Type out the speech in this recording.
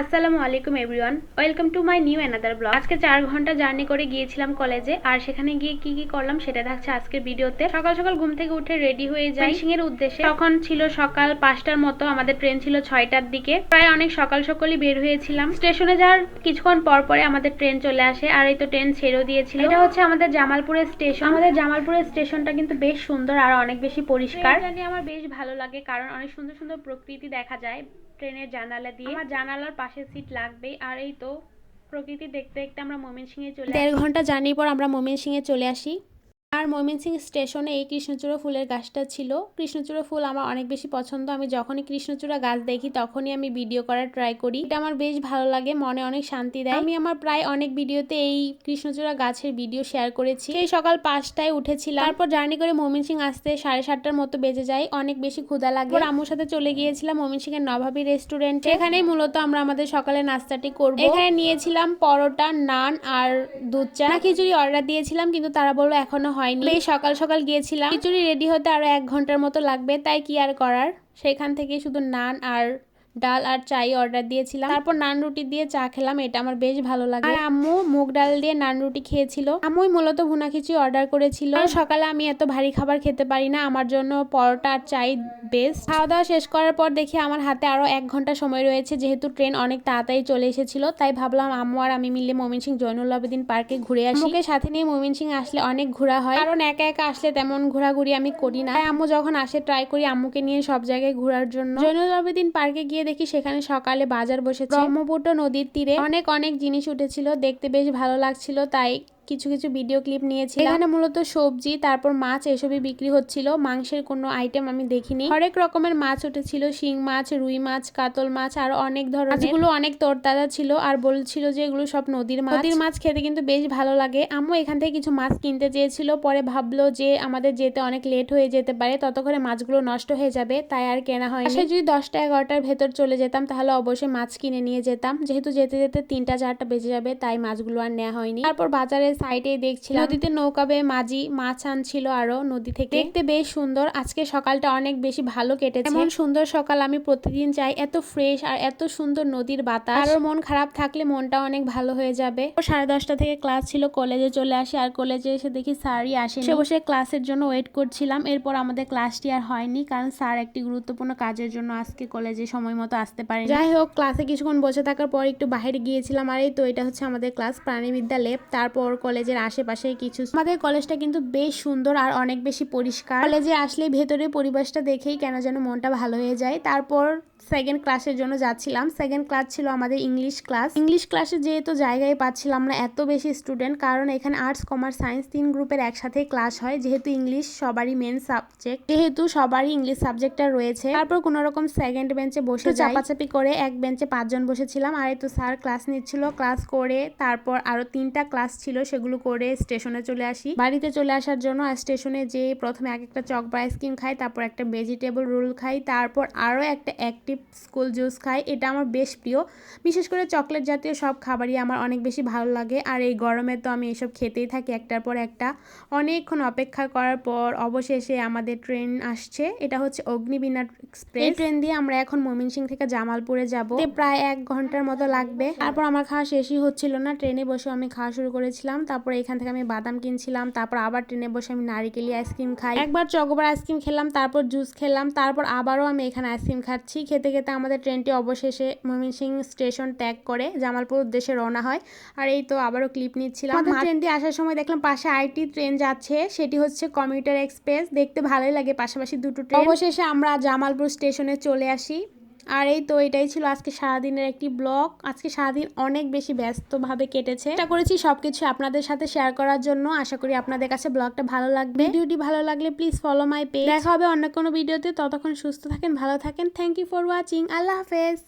আসসালামু আলাইকুম everyone. Welcome to my new another blog. আজকে চার ঘণ্টা জার্নি করে গিয়েছিলাম কলেজে আর সেখানে গিয়ে কি কি করলাম সেটা থাকছে আজকের ভিডিওতে। সকাল সকাল ঘুম থেকে উঠে রেডি হয়ে যাই। সিং এর উদ্দেশ্যে। তখন ছিল সকাল পাঁচটার মতো আমাদের ট্রেন ছিল ছয়টার দিকে। প্রায় অনেক সকাল সকালই বের হয়েছিলাম। স্টেশনে যাওয়ার কিছুক্ষণ পর পরে আমাদের ট্রেন চলে আসে আর এই তো ট্রেন ছেড়েও দিয়েছিল। এটা হচ্ছে আমাদের জামালপুরের স্টেশন আমাদের জামালপুরের স্টেশনটা কিন্তু বেশ সুন্দর আর অনেক বেশি পরিষ্কার। জানি আমার বেশ ভালো লাগে কারণ অনেক সুন্দর সুন্দর প্রকৃতি দেখা যায়। ট্রেনের জানালা দিয়ে। আমার জানালার পাশে সিট লাগবেই। আর এই তো প্রকৃতি দেখতে দেখতে আমরা ময়মনসিংহে চলে দেড় ঘণ্টা জার্নির পর আমরা ময়মনসিংহে চলে আসি। আর ময়মনসিংহ স্টেশনে এই কৃষ্ণচূড়া ফুলের গাছটা ছিল। কৃষ্ণচূড়া ফুল আমার অনেক বেশি পছন্দ। আমি যখনই কৃষ্ণচূড়া গাছ দেখি, তখনই আমি ভিডিও করার ট্রাই করি। এটা আমার বেশ ভালো লাগে, মনে অনেক শান্তি দেয়। আমি আমার প্রায় অনেক ভিডিওতে এই কৃষ্ণচূড়া গাছের ভিডিও শেয়ার করেছি। এই সকাল পাঁচটায় উঠেছিলাম। তারপর জার্নি করে ময়মনসিংহ আসতে সাড়ে সাতটার মতো বেজে যায়। অনেক বেশি ক্ষুধা লাগে। ওর আম্মুর সাথে চলে গিয়েছিলাম ময়মনসিংহের নভাবী রেস্টুরেন্টে এখানেই মূলত আমরা আমাদের সকালে নাস্তাটি করব। এখানে নিয়েছিলাম পরোটা, নান আর দুধ চা। খিচুড়ি অর্ডার দিয়েছিলাম, কিন্তু তারা বলল এখনও হয়নি। সকাল সকাল গিয়েছিলাম। খিচুড়ি রেডি হতে আরও এক ঘণ্টার মতো লাগবে, তাই কি আর করার? সেখান থেকে শুধু নান আর ডাল আর চাই অর্ডার দিয়েছিলাম। তারপর নান রুটি দিয়ে চা খেলাম, এটা আমার বেশ ভালো লাগে। আর আম্মু মুগ ডাল দিয়ে নান রুটি খেয়েছিল। আম্মুই মূলত ভুনা খিচুড়ি অর্ডার করেছিল। সকালে আমি এত ভারী খাবার খেতে পারি না, আমার জন্য পরোটা আর চাই বেস্ট খাওয়া দাওয়া শেষ করার পর দেখি আমার হাতে আরও এক ঘণ্টা সময় রয়েছে, যেহেতু ট্রেন অনেক তাড়াতাড়ি চলে এসেছিল, তাই ভাবলাম আম্মু আর আমি মিলে মমিন সিং জয়নুল আবেদিন পার্কে ঘুরে আসি। আম্মুকে সাথে নিয়ে মমিন সিং আসলে অনেক ঘোরা হয়, কারণ একা একা আসলে তেমন ঘোরাঘুরি আমি করি না। আম্মু যখন আসে ট্রাই করি আম্মুকে নিয়ে সব জায়গায় ঘোরার জন্য। জয়নুল আবেদিন পার্কে গিয়ে দেখি সেখানে সকালে বাজার বসেছে। ব্রহ্মপুত্র নদীর তীরে অনেক অনেক জিনিস উঠেছিল দেখতে বেশ ভালো লাগছিল তাই কিছু কিছু ভিডিও ক্লিপ নিয়েছি এখানে মূলত সবজি তারপর মাছ এসবই বিক্রি হচ্ছিল। মাংসের কোনো আইটেম আমি দেখিনি। হরেক রকমের মাছ উঠেছিল। শিং মাছ রুই মাছ কাতল মাছ আর অনেক ধরনের মাছগুলো অনেক তোরতাজা ছিল আর বলছিল যে এগুলো সব নদীর মাছ। নদীর মাছ খেতে কিন্তু বেশ ভালো লাগে। আম্মু এখান থেকে কিছু মাছ কিনতে চেয়েছিল। পরে ভাবলো যে আমাদের যেতে অনেক লেট হয়ে যেতে পারে। ততক্ষণে মাছগুলো নষ্ট হয়ে যাবে তাই আর কেনা হয়নি। আসলে যদি দশটা এগারোটার ভেতর চলে যেতাম তাহলে অবশ্যই মাছ কিনে নিয়ে যেতাম। যেহেতু যেতে যেতে তিনটা চারটা বেজে যাবে তাই মাছগুলো আর নেওয়া হয়নি। তারপর বাজারের সাইডে দেখছিলাম। নদীতে নৌকা বেয়ে মাঝি মাছ আনছিল আরও নদী থেকে। দেখতে বেশ সুন্দর। আজকে সকালটা অনেক বেশি ভালো কেটেছে। এমন সুন্দর সকাল আমি প্রতিদিন চাই। এত ফ্রেশ আর এত সুন্দর নদীর বাতাস। আর মন খারাপ থাকলে মনটা অনেক ভালো হয়ে যাবে। সাড়ে দশটা থেকে ক্লাস ছিল কলেজে চলে আসি। আর কলেজে এসে দেখি স্যারই আসে সে বসে ক্লাসের জন্য ওয়েট করছিলাম। এরপর আমাদের ক্লাসটি আর হয়নি কারণ স্যার একটি গুরুত্বপূর্ণ কাজের জন্য আজকে কলেজে সময় মতো আসতে পারে যাই হোক ক্লাসে কিছুক্ষণ বসে থাকার পর একটু বাইরে গিয়েছিলাম। আর এই তো এটা হচ্ছে আমাদের ক্লাস প্রাণীবিদ্যা লেব তারপর কলেজের আশেপাশে কিছু আমাদের কলেজটা কিন্তু বেশ সুন্দর আর অনেক বেশি পরিষ্কার। কলেজে আসলে ভেতরে পরিবেশটা দেখেই কেন যেন মনটা ভালো হয়ে যায়। তারপর সেকেন্ড ক্লাসের জন্য যাচ্ছিলাম। সেকেন্ড ক্লাস ছিল আমাদের ইংলিশ ক্লাস ইংলিশ ক্লাসে যেহেতু জায়গায় পাচ্ছিলাম না এত বেশি স্টুডেন্ট কারণ এখানে আর্টস কমার্স সায়েন্স তিন গ্রুপের একসাথে ক্লাস হয়। যেহেতু ইংলিশ সবারই মেন সাবজেক্ট যেহেতু সবারই ইংলিশ সাবজেক্টটা রয়েছে। তারপর কোনো রকম সেকেন্ড বেঞ্চে বসে চাপাচাপি করে এক বেঞ্চে পাঁচজন বসেছিলাম। আর তো স্যার ক্লাস নিচ্ছিল ক্লাস করে তারপর আরও তিনটা ক্লাস ছিল সেগুলো করে স্টেশনে চলে আসি। বাড়িতে চলে আসার জন্য আর স্টেশনে যেয়ে প্রথমে এক একটা চক বা আইসক্রিম খাই তারপর একটা ভেজিটেবল রোল খাই তারপর আরও একটা অ্যাক্টিভ স্কুল জুস খাই এটা আমার বেশ প্রিয়। বিশেষ করে চকলেট জাতীয় সব খাবারই আমার অনেক বেশি ভালো লাগে। আর এই গরমে তো আমি এসব খেতেই থাকি একটার পর একটা। অনেকক্ষণ অপেক্ষা করার পর অবশেষে আমাদের ট্রেন আসছে। এটা হচ্ছে অগ্নিবীণা এক্সপ্রেস। এই ট্রেন দিয়ে আমরা এখন ময়মনসিং থেকে জামালপুরে যাব। প্রায় এক ঘণ্টার মতো লাগবে। তারপর আমার খাওয়া শেষই হচ্ছিল না। ট্রেনে বসে আমি খাওয়া শুরু করেছিলাম। তারপর এখান থেকে আমি বাদাম কিনছিলাম। তারপর আবার ট্রেনে বসে আমি নারিকেলি আইসক্রিম খাই। একবার চকোবার আইসক্রিম খেলাম তারপর জুস খেলাম। তারপর আবারও আমি এখানে আইসক্রিম খাচ্ছি। খেতে খেতে আমাদের ট্রেনটি অবশেষে ময়মনসিং স্টেশন ত্যাগ করে জামালপুর উদ্দেশ্যে রওনা হয়। আর এই তো আবারও ক্লিপ নিচ্ছিলাম। আমাদের ট্রেন দিয়ে আসার সময় দেখলাম পাশে আরেকটি ট্রেন যাচ্ছে সেটি হচ্ছে কমিউটার এক্সপ্রেস। দেখতে ভালোই লাগে পাশাপাশি দুটো ট্রেন। অবশেষে আমরা জামালপুর স্টেশনে চলে আসি। আর এই তো এটাই ছিল আজকে সারাদিনের একটি ব্লগ। আজকে সারাদিন অনেক বেশি ব্যস্তভাবে কেটেছে। এটা করেছি সবকিছু আপনাদের সাথে শেয়ার করার জন্য। আশা করি আপনাদের কাছে ব্লগটা ভালো লাগবে। ভিডিওটি ভালো লাগলে প্লিজ ফলো মাই পেজ দেখা হবে অন্য কোনো ভিডিওতে। ততক্ষণ সুস্থ থাকেন, ভালো থাকেন। থ্যাংক ইউ ফর ওয়াচিং আল্লাহ হাফেজ।